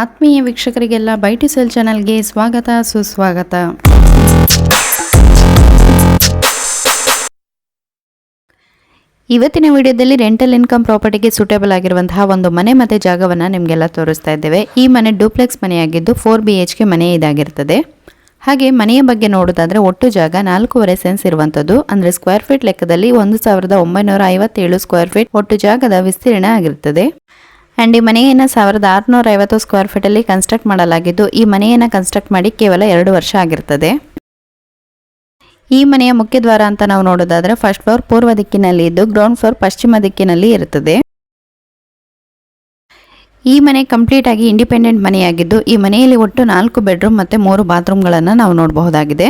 ಆತ್ಮೀಯ ವೀಕ್ಷಕರಿಗೆಲ್ಲ ಬೈಟಿ ಸೆಲ್ ಚಾನಲ್ಗೆ ಸ್ವಾಗತ, ಸುಸ್ವಾಗತ. ಇವತ್ತಿನ ವಿಡಿಯೋದಲ್ಲಿ ರೆಂಟಲ್ ಇನ್ಕಮ್ ಪ್ರಾಪರ್ಟಿಗೆ ಸೂಟೇಬಲ್ ಆಗಿರುವಂತಹ ಒಂದು ಮನೆ ಮತ್ತು ಜಾಗವನ್ನು ನಿಮಗೆಲ್ಲ ತೋರಿಸ್ತಾ ಇದ್ದೇವೆ. ಈ ಮನೆ ಡೂಪ್ಲೆಕ್ಸ್ ಮನೆಯಾಗಿದ್ದು ಫೋರ್ ಬಿ ಎಚ್ ಕೆ ಮನೆ ಇದಾಗಿರ್ತದೆ. ಹಾಗೆ ಮನೆಯ ಬಗ್ಗೆ ನೋಡೋದಾದರೆ ಒಟ್ಟು ಜಾಗ ನಾಲ್ಕೂವರೆ ಸೆನ್ಸ್ ಇರುವಂಥದ್ದು ಅಂದರೆ ಸ್ಕ್ವೇರ್ ಫೀಟ್ ಲೆಕ್ಕದಲ್ಲಿ ಒಂದು ಸಾವಿರದ ಒಂಬೈನೂರ ಐವತ್ತೇಳು ಸ್ಕ್ವೇರ್ ಫೀಟ್ ಒಟ್ಟು ಜಾಗದ ವಿಸ್ತೀರ್ಣ ಆಗಿರುತ್ತದೆ ಆ್ಯಂಡ್ ಈ ಮನೆಯನ್ನು ಸಾವಿರದ ಆರುನೂರ ಐವತ್ತು ಸ್ಕ್ವೇರ್ ಫೀಟಲ್ಲಿ ಕನ್ಸ್ಟ್ರಕ್ಟ್ ಮಾಡಲಾಗಿದ್ದು, ಈ ಮನೆಯನ್ನು ಕನ್ಸ್ಟ್ರಕ್ಟ್ ಮಾಡಿ ಕೇವಲ ಎರಡು ವರ್ಷ ಆಗಿರ್ತದೆ. ಈ ಮನೆಯ ಮುಖ್ಯ ದ್ವಾರ ಅಂತ ನಾವು ನೋಡೋದಾದರೆ ಫಸ್ಟ್ ಫ್ಲೋರ್ ಪೂರ್ವ ದಿಕ್ಕಿನಲ್ಲಿ ಇದ್ದು ಗ್ರೌಂಡ್ ಫ್ಲೋರ್ ಪಶ್ಚಿಮ ದಿಕ್ಕಿನಲ್ಲಿ ಇರುತ್ತದೆ. ಈ ಮನೆ ಕಂಪ್ಲೀಟ್ ಆಗಿ ಇಂಡಿಪೆಂಡೆಂಟ್ ಮನೆಯಾಗಿದ್ದು, ಈ ಮನೆಯಲ್ಲಿ ಒಟ್ಟು ನಾಲ್ಕು ಬೆಡ್ರೂಮ್ ಮತ್ತು ಮೂರು ಬಾತ್ರೂಮ್ಗಳನ್ನು ನಾವು ನೋಡಬಹುದಾಗಿದೆ.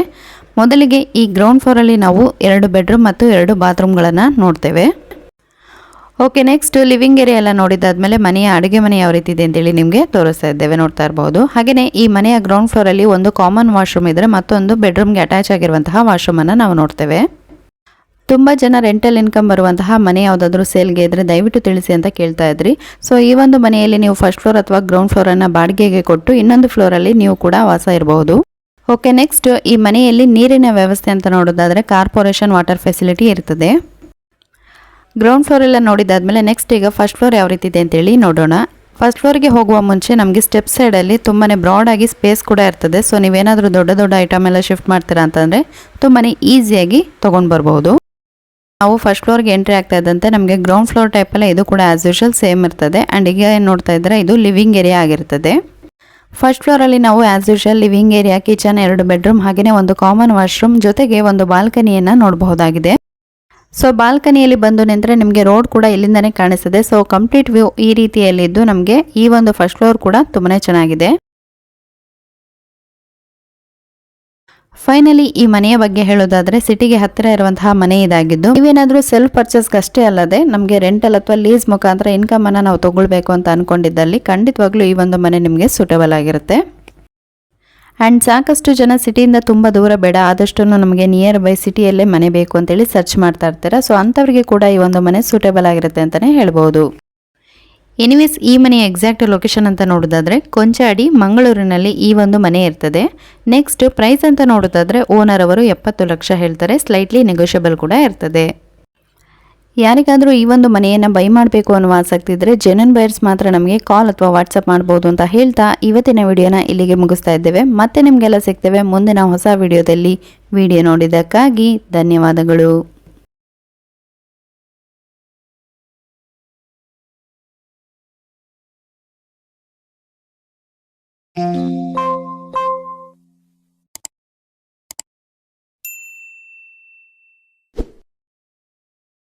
ಮೊದಲಿಗೆ ಈ ಗ್ರೌಂಡ್ ಫ್ಲೋರಲ್ಲಿ ನಾವು ಎರಡು ಬೆಡ್ರೂಮ್ ಮತ್ತು ಎರಡು ಬಾತ್ರೂಮ್ಗಳನ್ನು ನೋಡ್ತೇವೆ. ಓಕೆ ನೆಕ್ಸ್ಟ್ ಲಿವಿಂಗ್ ಏರಿಯಾ ಎಲ್ಲ ನೋಡಿದಾದ್ಮೇಲೆ ಮನೆಯ ಅಡುಗೆ ಮನೆ ಯಾವ ರೀತಿ ಇದೆ ಅಂತೇಳಿ ನಿಮಗೆ ತೋರಿಸ್ತಾ ಇದ್ದೇವೆ, ನೋಡ್ತಾ ಇರಬಹುದು ಹಾಗೆಯೇ ಈ ಮನೆಯ ಗ್ರೌಂಡ್ ಫ್ಲೋರ್ ಅಲ್ಲಿ ಒಂದು ಕಾಮನ್ ವಾಶ್ರೂಮ್ ಇದ್ರೆ ಮತ್ತೊಂದು ಬೆಡ್ರೂಮ್ಗೆ ಅಟ್ಯಾಚ್ ಆಗಿರುವಂತಹ ವಾಶ್ರೂಮನ್ನು ನಾವು ನೋಡ್ತೇವೆ. ತುಂಬ ಜನ ರೆಂಟಲ್ ಇನ್ಕಮ್ ಬರುವಂತಹ ಮನೆ ಯಾವುದಾದ್ರೂ ಸೇಲ್ಗೆ ಇದ್ರೆ ದಯವಿಟ್ಟು ತಿಳಿಸಿ ಅಂತ ಕೇಳ್ತಾ ಇದ್ರಿ. ಸೊ ಈ ಒಂದು ಮನೆಯಲ್ಲಿ ನೀವು ಫಸ್ಟ್ ಫ್ಲೋರ್ ಅಥವಾ ಗ್ರೌಂಡ್ ಫ್ಲೋರ್ ಅನ್ನ ಬಾಡಿಗೆಗೆ ಕೊಟ್ಟು ಇನ್ನೊಂದು ಫ್ಲೋರ್ ಅಲ್ಲಿ ನೀವು ಕೂಡ ವಾಸ ಇರಬಹುದು ಓಕೆ ನೆಕ್ಸ್ಟ್ ಈ ಮನೆಯಲ್ಲಿ ನೀರಿನ ವ್ಯವಸ್ಥೆ ಅಂತ ನೋಡೋದಾದ್ರೆ ಕಾರ್ಪೊರೇಷನ್ ವಾಟರ್ ಫೆಸಿಲಿಟಿ ಇರ್ತದೆ. ಗ್ರೌಂಡ್ ಫ್ಲೋರ್ ಎಲ್ಲ ನೋಡಿದಾದ್ಮೇಲೆ ನೆಕ್ಸ್ಟ್ ಈಗ ಫಸ್ಟ್ ಫ್ಲೋರ್ ಯಾವ ರೀತಿ ಇದೆ ಅಂತೇಳಿ ನೋಡೋಣ. ಫಸ್ಟ್ ಫ್ಲೋರ್ಗೆ ಹೋಗುವ ಮುಂಚೆ ನಮಗೆ ಸ್ಟೆಪ್ ಸೈಡಲ್ಲಿ ತುಂಬಾ ಬ್ರಾಡ್ ಆಗಿ ಸ್ಪೇಸ್ ಕೂಡ ಇರ್ತದೆ. ಸೊ ನೀವೇನಾದರೂ ದೊಡ್ಡ ದೊಡ್ಡ ಐಟಮ್ ಎಲ್ಲ ಶಿಫ್ಟ್ ಮಾಡ್ತೀರಾ ಅಂತಂದರೆ ತುಂಬಾ ಈಸಿಯಾಗಿ ತೊಗೊಂಡು ಬರಬಹುದು ನಾವು ಫಸ್ಟ್ ಫ್ಲೋರ್ಗೆ ಎಂಟ್ರಿ ಆಗ್ತಾ ಇದ್ದಂತೆ ನಮಗೆ ಗ್ರೌಂಡ್ ಫ್ಲೋರ್ ಟೈಪಲ್ಲೇ ಇದು ಕೂಡ ಆ್ಯಸ್ ಯೂಶಲ್ ಸೇಮ್ ಇರ್ತದೆ. ಆ್ಯಂಡ್ ಈಗ ಏನು ನೋಡ್ತಾ ಇದ್ದರೆ ಇದು ಲಿವಿಂಗ್ ಏರಿಯಾ ಆಗಿರ್ತದೆ. ಫಸ್ಟ್ ಫ್ಲೋರಲ್ಲಿ ನಾವು as usual living area kitchen ಎರಡು ಬೆಡ್ರೂಮ್ ಹಾಗೆಯೇ ಒಂದು ಕಾಮನ್ ವಾಶ್ರೂಮ್ ಜೊತೆಗೆ ಒಂದು ಬಾಲ್ಕನಿಯನ್ನು ನೋಡಬಹುದಾಗಿದೆ. ಸೊ ಬಾಲ್ಕನಿಯಲ್ಲಿ ಬಂದು ನಿಂತರೆ ನಿಮಗೆ ರೋಡ್ ಕೂಡ ಇಲ್ಲಿಂದನೇ ಕಾಣಿಸ್ತದೆ. ಸೊ ಕಂಪ್ಲೀಟ್ ವ್ಯೂ ಈ ರೀತಿಯಲ್ಲಿದ್ದು ನಮಗೆ ಈ ಒಂದು ಫಸ್ಟ್ ಫ್ಲೋರ್ ಕೂಡ ತುಂಬಾ ಚೆನ್ನಾಗಿದೆ. ಫೈನಲಿ ಈ ಮನೆಯ ಬಗ್ಗೆ ಹೇಳೋದಾದ್ರೆ ಸಿಟಿಗೆ ಹತ್ತಿರ ಇರುವಂತಹ ಮನೆ ಇದಾಗಿದ್ದು, ನೀವೇನಾದ್ರೂ ಸೆಲ್ಫ್ ಪರ್ಚೇಸ್ಗಷ್ಟೇ ಅಲ್ಲದೆ ನಮಗೆ ರೆಂಟಲ್ ಅಥವಾ ಲೀಸ್ ಮುಖಾಂತರ ಇನ್ಕಮ್ ಅನ್ನ ನಾವು ತಗೊಳ್ಬೇಕು ಅಂತ ಅನ್ಕೊಂಡಿದ್ದಲ್ಲಿ ಖಂಡಿತವಾಗ್ಲೂ ಈ ಒಂದು ಮನೆ ನಿಮಗೆ ಸೂಟಬಲ್ ಆಗಿರುತ್ತೆ. ಆ್ಯಂಡ್ ಸಾಕಷ್ಟು ಜನ ಸಿಟಿಯಿಂದ ತುಂಬ ದೂರ ಬೇಡ. ಆದಷ್ಟು ನಮಗೆ ನಿಯರ್ ಬೈ ಸಿಟಿಯಲ್ಲೇ ಮನೆ ಬೇಕು ಅಂತೇಳಿ ಸರ್ಚ್ ಮಾಡ್ತಾ ಇರ್ತಾರೆ. ಸೊ ಅಂಥವ್ರಿಗೆ ಕೂಡ ಈ ಒಂದು ಮನೆ ಸೂಟೇಬಲ್ ಆಗಿರುತ್ತೆ ಅಂತಲೇ ಹೇಳ್ಬೋದು. ಎನಿವೇಸ್ ಈ ಮನೆಯ ಎಕ್ಸಾಕ್ಟ್ ಲೊಕೇಶನ್ ಅಂತ ನೋಡೋದಾದರೆ ಕೊಂಚಾಡಿ ಮಂಗಳೂರಿನಲ್ಲಿ ಈ ಒಂದು ಮನೆ ಇರ್ತದೆ. ನೆಕ್ಸ್ಟ್ ಪ್ರೈಸ್ ಅಂತ ನೋಡೋದಾದರೆ ಓನರ್ ಅವರು ಎಪ್ಪತ್ತು ಲಕ್ಷ ಹೇಳ್ತಾರೆ. ಸ್ಲೈಟ್ಲಿ ನೆಗೋಷಿಯಬಲ್ ಕೂಡ ಇರ್ತದೆ. ಯಾರಿಗಾದರೂ ಈ ಒಂದು ಮನೆಯನ್ನು ಬೈ ಮಾಡಬೇಕು ಅನ್ನುವ ಆಸಕ್ತಿ ಇದ್ದರೆ ಜೆನನ್ ಬೈರ್ಸ್ ಮಾತ್ರ ನಮಗೆ ಕಾಲ್ ಅಥವಾ ವಾಟ್ಸಪ್ ಮಾಡ್ಬೋದು ಅಂತ ಹೇಳ್ತಾ ಇವತ್ತಿನ ವಿಡಿಯೋನ ಇಲ್ಲಿಗೆ ಮುಗಿಸ್ತಾ ಇದ್ದೇವೆ. ಮತ್ತೆ ನಿಮಗೆಲ್ಲ ಸಿಗ್ತೇವೆ ಮುಂದಿನ ಹೊಸ ವಿಡಿಯೋದಲ್ಲಿ. ವಿಡಿಯೋ ನೋಡಿದ್ದಕ್ಕಾಗಿ ಧನ್ಯವಾದಗಳು.